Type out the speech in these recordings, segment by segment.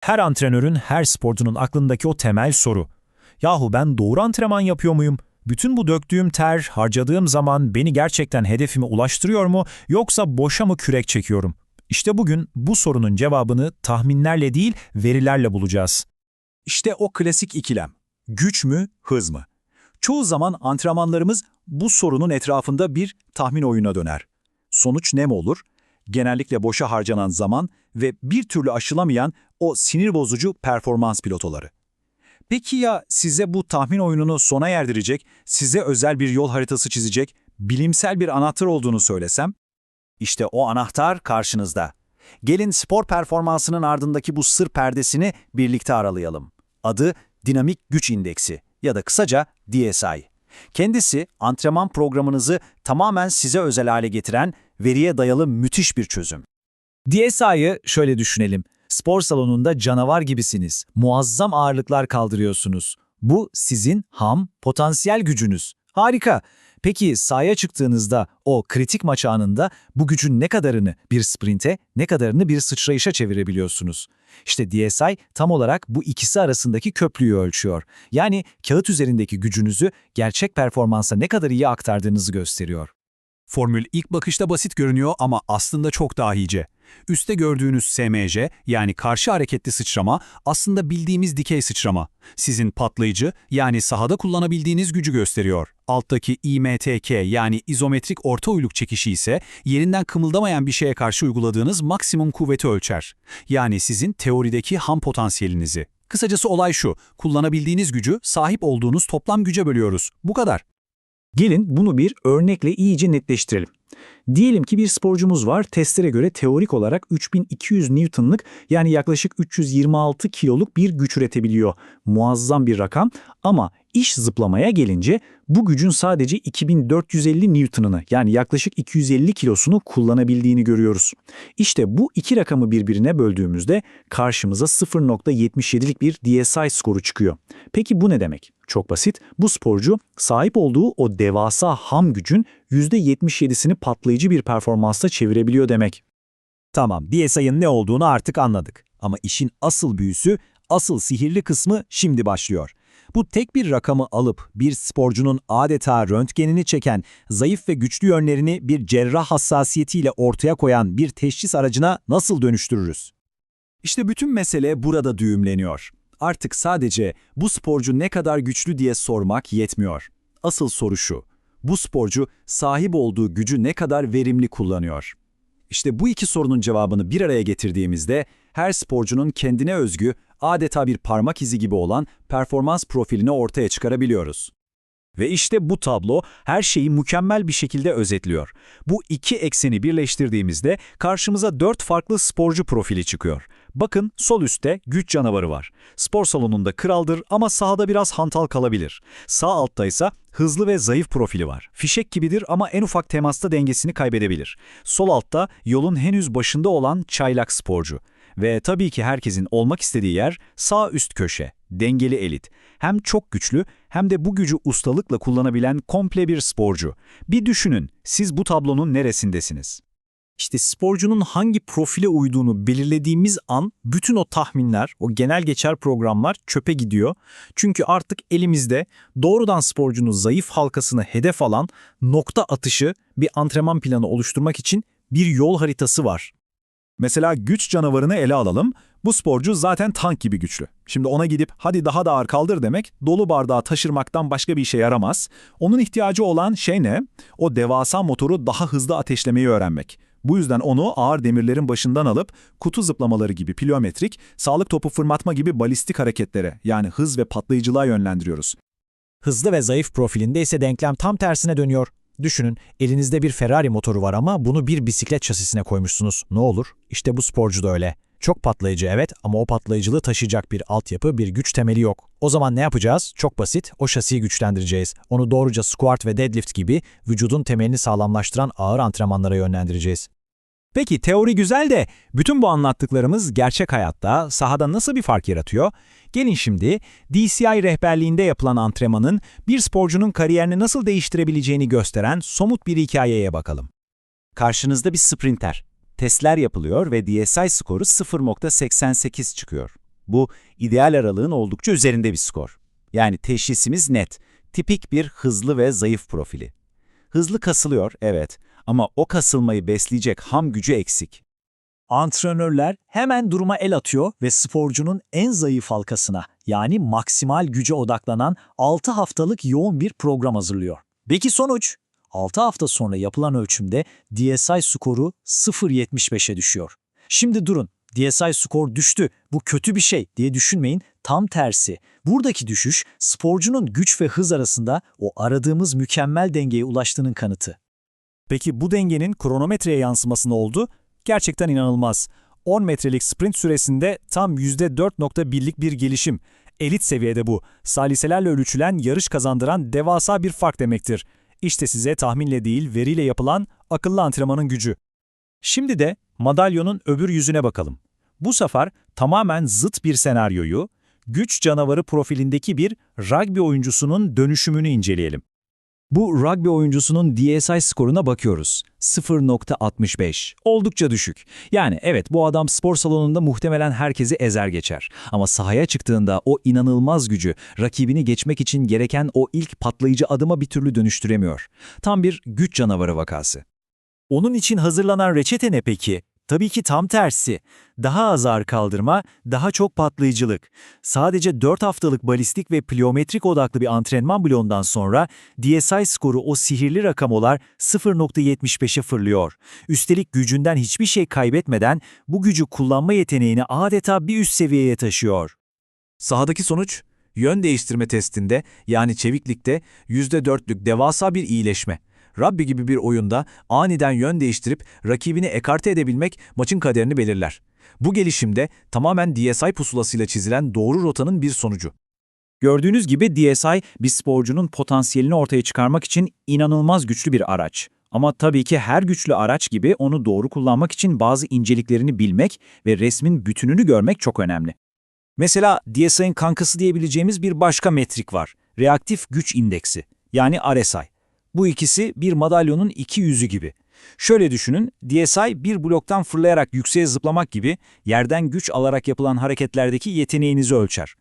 Her antrenörün, her sporcunun aklındaki o temel soru. Yahu ben doğru antrenman yapıyor muyum? Bütün bu döktüğüm ter, harcadığım zaman beni gerçekten hedefime ulaştırıyor mu yoksa boşa mı kürek çekiyorum? İşte bugün bu sorunun cevabını tahminlerle değil verilerle bulacağız. İşte o klasik ikilem. Güç mü, hız mı? Çoğu zaman antrenmanlarımız bu sorunun etrafında bir tahmin oyuna döner. Sonuç ne mi olur? Genellikle boşa harcanan zaman ve bir türlü aşılamayan o sinir bozucu performans pilotoları. Peki ya size bu tahmin oyununu sona erdirecek, size özel bir yol haritası çizecek, bilimsel bir anahtar olduğunu söylesem? İşte o anahtar karşınızda. Gelin spor performansının ardındaki bu sır perdesini birlikte aralayalım. Adı Dinamik Güç İndeksi ya da kısaca DSI. Kendisi antrenman programınızı tamamen size özel hale getiren veriye dayalı müthiş bir çözüm. DSI'yı şöyle düşünelim. Spor salonunda canavar gibisiniz. Muazzam ağırlıklar kaldırıyorsunuz. Bu sizin ham, potansiyel gücünüz. Harika. Peki sahaya çıktığınızda o kritik maç anında bu gücün ne kadarını bir sprinte, ne kadarını bir sıçrayışa çevirebiliyorsunuz? İşte DSI tam olarak bu ikisi arasındaki köprüyü ölçüyor. Yani kağıt üzerindeki gücünüzü gerçek performansa ne kadar iyi aktardığınızı gösteriyor. Formül ilk bakışta basit görünüyor ama aslında çok dahice. Üste gördüğünüz SMJ yani karşı hareketli sıçrama aslında bildiğimiz dikey sıçrama. Sizin patlayıcı yani sahada kullanabildiğiniz gücü gösteriyor. Alttaki IMTK yani izometrik orta uyluk çekişi ise yerinden kımıldamayan bir şeye karşı uyguladığınız maksimum kuvveti ölçer. Yani sizin teorideki ham potansiyelinizi. Kısacası olay şu, kullanabildiğiniz gücü sahip olduğunuz toplam güce bölüyoruz. Bu kadar. Gelin bunu bir örnekle iyice netleştirelim. Diyelim ki bir sporcumuz var, testlere göre teorik olarak 3200 Newton'lık yani yaklaşık 326 kiloluk bir güç üretebiliyor. Muazzam bir rakam ama iş zıplamaya gelince bu gücün sadece 2450 Newton'ını yani yaklaşık 250 kilosunu kullanabildiğini görüyoruz. İşte bu iki rakamı birbirine böldüğümüzde karşımıza 0.77'lik bir DSI skoru çıkıyor. Peki bu ne demek? Çok basit. Bu sporcu sahip olduğu o devasa ham gücün %77'sini patlayıcı bir performansa çevirebiliyor demek. Tamam, DSI'ın ne olduğunu artık anladık. Ama işin asıl büyüsü, asıl sihirli kısmı şimdi başlıyor. Bu tek bir rakamı alıp bir sporcunun adeta röntgenini çeken, zayıf ve güçlü yönlerini bir cerrah hassasiyetiyle ortaya koyan bir teşhis aracına nasıl dönüştürürüz? İşte bütün mesele burada düğümleniyor. Artık sadece bu sporcu ne kadar güçlü diye sormak yetmiyor. Asıl soru şu, bu sporcu sahip olduğu gücü ne kadar verimli kullanıyor? İşte bu iki sorunun cevabını bir araya getirdiğimizde her sporcunun kendine özgü, adeta bir parmak izi gibi olan performans profilini ortaya çıkarabiliyoruz. Ve işte bu tablo her şeyi mükemmel bir şekilde özetliyor. Bu iki ekseni birleştirdiğimizde karşımıza dört farklı sporcu profili çıkıyor. Bakın sol üstte güç canavarı var. Spor salonunda kraldır ama sahada biraz hantal kalabilir. Sağ altta ise hızlı ve zayıf profili var. Fişek gibidir ama en ufak temasta dengesini kaybedebilir. Sol altta yolun henüz başında olan çaylak sporcu. Ve tabii ki herkesin olmak istediği yer sağ üst köşe, dengeli elit. Hem çok güçlü hem de bu gücü ustalıkla kullanabilen komple bir sporcu. Bir düşünün, siz bu tablonun neresindesiniz? İşte sporcunun hangi profile uyduğunu belirlediğimiz an bütün o tahminler, o genel geçer programlar çöpe gidiyor. Çünkü artık elimizde doğrudan sporcunun zayıf halkasını hedef alan nokta atışı bir antrenman planı oluşturmak için bir yol haritası var. Mesela güç canavarını ele alalım. Bu sporcu zaten tank gibi güçlü. Şimdi ona gidip hadi daha da ağır kaldır demek dolu bardağı taşırmaktan başka bir işe yaramaz. Onun ihtiyacı olan şey ne? O devasa motoru daha hızlı ateşlemeyi öğrenmek. Bu yüzden onu ağır demirlerin başından alıp kutu zıplamaları gibi pliometrik, sağlık topu fırlatma gibi balistik hareketlere yani hız ve patlayıcılığa yönlendiriyoruz. Hızlı ve zayıf profilinde ise denklem tam tersine dönüyor. Düşünün, elinizde bir Ferrari motoru var ama bunu bir bisiklet şasisine koymuşsunuz. Ne olur? İşte bu sporcu da öyle. Çok patlayıcı evet ama o patlayıcılığı taşıyacak bir altyapı, bir güç temeli yok. O zaman ne yapacağız? Çok basit, o şasiyi güçlendireceğiz. Onu doğruca squat ve deadlift gibi vücudun temelini sağlamlaştıran ağır antrenmanlara yönlendireceğiz. Peki teori güzel de bütün bu anlattıklarımız gerçek hayatta sahada nasıl bir fark yaratıyor? Gelin şimdi DCI rehberliğinde yapılan antrenmanın bir sporcunun kariyerini nasıl değiştirebileceğini gösteren somut bir hikayeye bakalım. Karşınızda bir sprinter. Testler yapılıyor ve DSI skoru 0.88 çıkıyor. Bu ideal aralığın oldukça üzerinde bir skor. Yani teşhisimiz net. Tipik bir hızlı ve zayıf profili. Hızlı kasılıyor, evet. Ama o kasılmayı besleyecek ham gücü eksik. Antrenörler hemen duruma el atıyor ve sporcunun en zayıf halkasına yani maksimal güce odaklanan 6 haftalık yoğun bir program hazırlıyor. Peki sonuç? 6 hafta sonra yapılan ölçümde DSI skoru 0.75'e düşüyor. Şimdi durun, DSI skor düştü, bu kötü bir şey diye düşünmeyin, tam tersi. Buradaki düşüş sporcunun güç ve hız arasında o aradığımız mükemmel dengeye ulaştığının kanıtı. Peki bu dengenin kronometreye yansıması ne oldu? Gerçekten inanılmaz. 10 metrelik sprint süresinde tam %4.1'lik bir gelişim. Elit seviyede bu. Saliselerle ölçülen yarış kazandıran devasa bir fark demektir. İşte size tahminle değil veriyle yapılan akıllı antrenmanın gücü. Şimdi de madalyonun öbür yüzüne bakalım. Bu sefer tamamen zıt bir senaryoyu, güç canavarı profilindeki bir rugby oyuncusunun dönüşümünü inceleyelim. Bu rugby oyuncusunun DSI skoruna bakıyoruz. 0.65. Oldukça düşük. Yani evet bu adam spor salonunda muhtemelen herkesi ezer geçer. Ama sahaya çıktığında o inanılmaz gücü, rakibini geçmek için gereken o ilk patlayıcı adıma bir türlü dönüştüremiyor. Tam bir güç canavarı vakası. Onun için hazırlanan reçete ne peki? Tabii ki tam tersi. Daha az ağır kaldırma, daha çok patlayıcılık. Sadece 4 haftalık balistik ve pliometrik odaklı bir antrenman bloğundan sonra DSI skoru o sihirli rakamolar 0.75'e fırlıyor. Üstelik gücünden hiçbir şey kaybetmeden bu gücü kullanma yeteneğini adeta bir üst seviyeye taşıyor. Sahadaki sonuç, yön değiştirme testinde yani çeviklikte %4'lük devasa bir iyileşme. Rugby gibi bir oyunda aniden yön değiştirip rakibini ekarte edebilmek maçın kaderini belirler. Bu gelişimde tamamen DSI pusulasıyla çizilen doğru rotanın bir sonucu. Gördüğünüz gibi DSI bir sporcunun potansiyelini ortaya çıkarmak için inanılmaz güçlü bir araç. Ama tabii ki her güçlü araç gibi onu doğru kullanmak için bazı inceliklerini bilmek ve resmin bütününü görmek çok önemli. Mesela DSI'nin kankası diyebileceğimiz bir başka metrik var. Reaktif güç indeksi yani RSI. Bu ikisi bir madalyonun iki yüzü gibi. Şöyle düşünün, DSI bir bloktan fırlayarak yükseğe zıplamak gibi yerden güç alarak yapılan hareketlerdeki yeteneğinizi ölçer.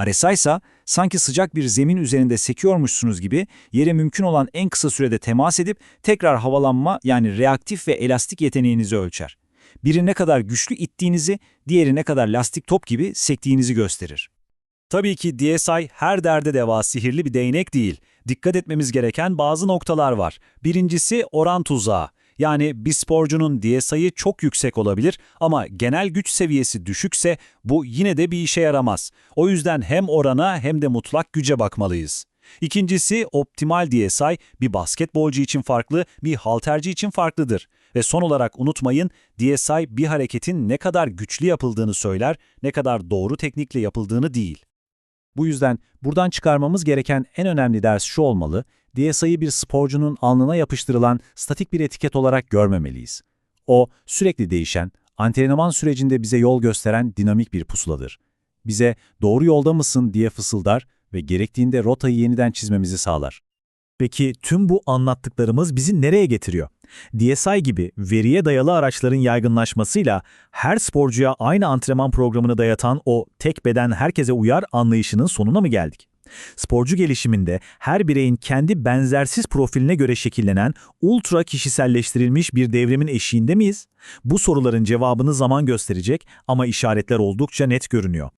RSI ise sanki sıcak bir zemin üzerinde sekiyormuşsunuz gibi yere mümkün olan en kısa sürede temas edip tekrar havalanma yani reaktif ve elastik yeteneğinizi ölçer. Biri ne kadar güçlü ittiğinizi, diğeri ne kadar lastik top gibi sektiğinizi gösterir. Tabii ki DSI her derde deva sihirli bir değnek değil. Dikkat etmemiz gereken bazı noktalar var. Birincisi oran tuzağı. Yani bir sporcunun DSI'yi çok yüksek olabilir ama genel güç seviyesi düşükse bu yine de bir işe yaramaz. O yüzden hem orana hem de mutlak güce bakmalıyız. İkincisi optimal DSI bir basketbolcu için farklı, bir halterci için farklıdır. Ve son olarak unutmayın DSI bir hareketin ne kadar güçlü yapıldığını söyler, ne kadar doğru teknikle yapıldığını değil. Bu yüzden buradan çıkarmamız gereken en önemli ders şu olmalı, DSI'yi bir sporcunun alnına yapıştırılan statik bir etiket olarak görmemeliyiz. O, sürekli değişen, antrenman sürecinde bize yol gösteren dinamik bir pusuladır. Bize doğru yolda mısın diye fısıldar ve gerektiğinde rotayı yeniden çizmemizi sağlar. Peki tüm bu anlattıklarımız bizi nereye getiriyor? DSI gibi veriye dayalı araçların yaygınlaşmasıyla her sporcuya aynı antrenman programını dayatan o tek beden herkese uyar anlayışının sonuna mı geldik? Sporcu gelişiminde her bireyin kendi benzersiz profiline göre şekillenen ultra kişiselleştirilmiş bir devrimin eşiğinde miyiz? Bu soruların cevabını zaman gösterecek ama işaretler oldukça net görünüyor.